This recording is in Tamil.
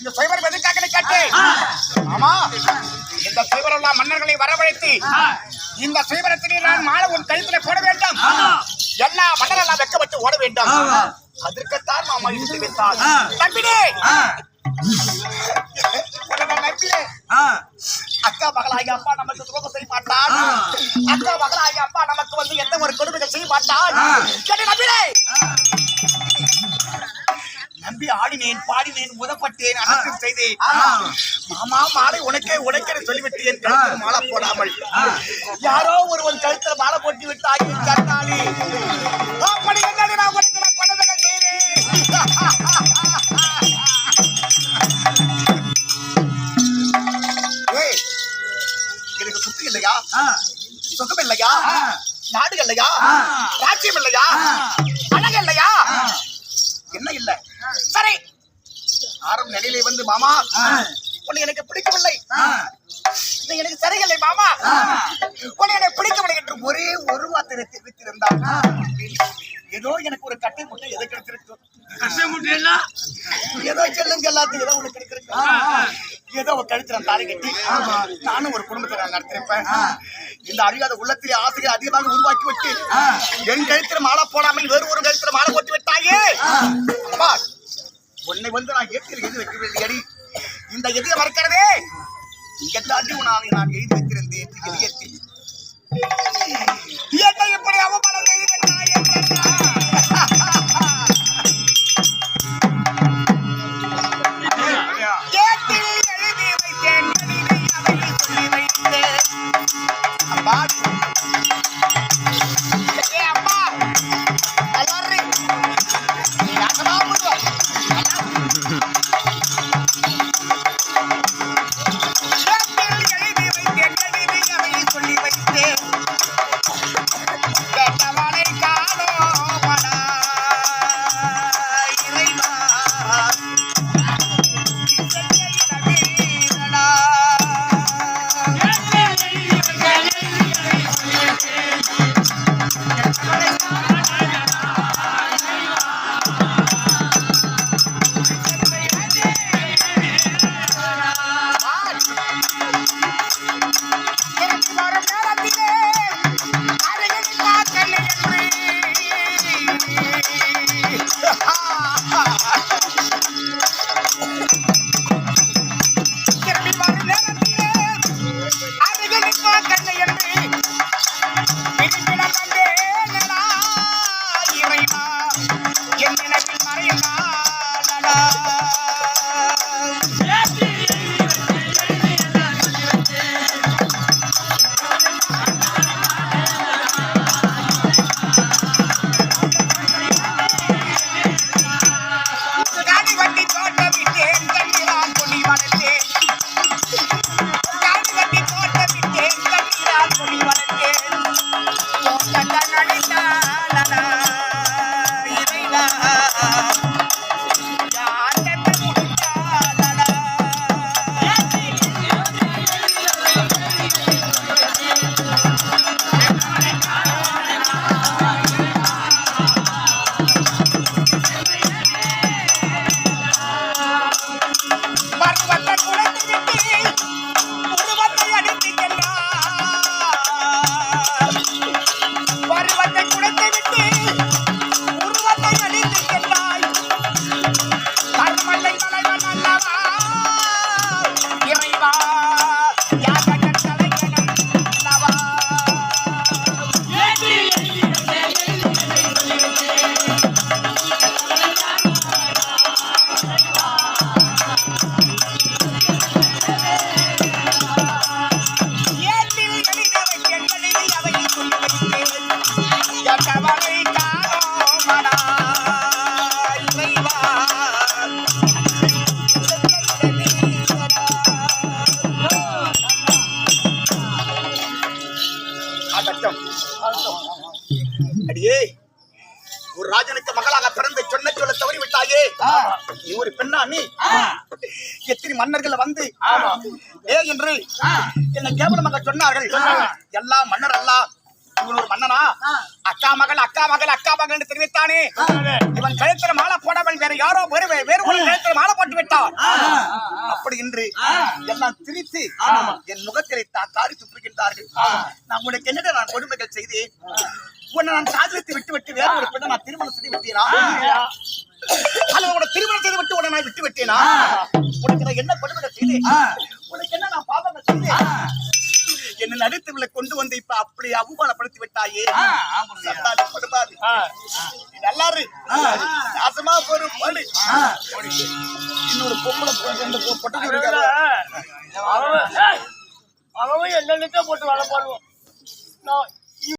இந்த சுயவரம் எதுக்காக கேட்டு? ஆமா இந்த சுயவரம் மன்னர்களை வரவழைத்து இந்த சுயவரத்திலே நான் மாலை உன் கழுத்துல போட வேண்டும். எல்லா மன்னரெல்லாம் வெக்கப்பட்டு ஓட வேண்டும். அதற்குத்தான் மாமா இருந்து வைத்தார் நம்பினேன். அக்கா மகளாகிய அப்பா நமக்கு துரோகம் செய்ய மாட்டான் அக்கா மகளாகிய அப்பா நமக்கு வந்து எந்த ஒரு கொடுமைகள் செய்ய மாட்டான் நம்பி ஆடினேன் பாடினேன் உதப்பட்டேன் அனைத்தும் செய்தேன். மாமா மாலை உனக்கே உனக்கே சொல்லிவிட்டு என் கழுத்தில் மாலை போடாமல். யாரோ ஒருவன் கழுத்துல மாலை போட்டு விட்டு ஆகி கண்ணாடி அப்படி என்னடி நான் உனக்கு நான் செய்வேன். இல்லையா? சுகம் இல்லையா? நாடு இல்லையா? ராஜ்யம் இல்லையா? அழகு ஆரம்ப நிலையிலே வந்து மாமா உன்னை எனக்கு பிடிக்கவில்லை. எனக்கு சரியில்லை மாமா. உன்னை எனக்கு பிடிக்கவில்லை என்று ஒரே ஒரு வார்த்தை வைத்து- வைத்திருந்தால் ஏதோ எனக்கு ஒரு கட்டை முட்டை எது கிடைச்சிருக்கும் ஏதோ செல்லுங்க எல்லாத்துக்கும் ஏதோ ஒண்ணு கிடைச்சிருக்கும் ஏதோ ஒரு கழுத்துல தாலி கட்டி நானும் ஒரு குடும்பத்தை நான் நடத்திருப்பேன். இந்த அறியாத உள்ளத்திலே ஆசையை அதிகமாக உருவாக்கி விட்டு என் கழுத்துல மாலை போடாமல் வேறு ஒரு கழுத்துல மாலை போட்டு விட்டாயே. அம்மா உன்னை வந்து நான் ஏற்றில் எழுதி வைக்கவில்லை அடி இந்த எதிரை மறக்கிறதே. இங்கே தாண்டி உன்னை நான் எழுதி வைத்திருந்தேன் அருகில் அடியே ஒரு ராஜனுக்கு மகளாக பிறந்து சொன்ன சொல்ல தவறி விட்டாயே. நீ ஒரு பெண்ணா நீ? எத்தனை மன்னர்கள் வந்து? ஏ என்று என்னை கேவலமாக சொன்னார்கள். எல்லாம் மன்னர் அல்ல. இவன் ஒரு மன்னனா அக்கா மகள் அக்கா மகள் அக்கா மகள் என்று தெரிவித்தானே இவன் கழுத்துல மாலை போடவன் வேற யாரோ வேறு வேறு ஒரு கழுத்துல மாலை போட்டு விட்டான். அப்படி என்று எல்லாம் திரித்து என் முகத்திலே தா- தாரி துப்புகின்றார்கள் நான் உனக்கு என்னடா நான் கொடுமைகள் செய்தேன். உன்னை நான் காதலித்து விட்டு விட்டு வேற ஒரு பெண்ணை நான் திருமணம் செய்து விட்டேனா? அல்லது உன்னை திருமணம் செய்து விட்டு உன்னை நான் விட்டு விட்டேனா? உனக்கு நான் என்ன கொடுமைகள் செய்தேன்? உனக்கு என்ன நான் பாவங்கள் செய்தேன்? என்ன நடுத்தவில கொண்டு வந்து இப்ப அப்படி அவமானப்படுத்தி விட்டாயே. கொடுப்பாரு நல்லாரு. நாசமா ஒரு படு இன்னொரு பொம்பளை பொட்டை. அவன் என்னென்னத்தை போட்டு வளர்ப்பானுவோம் நான்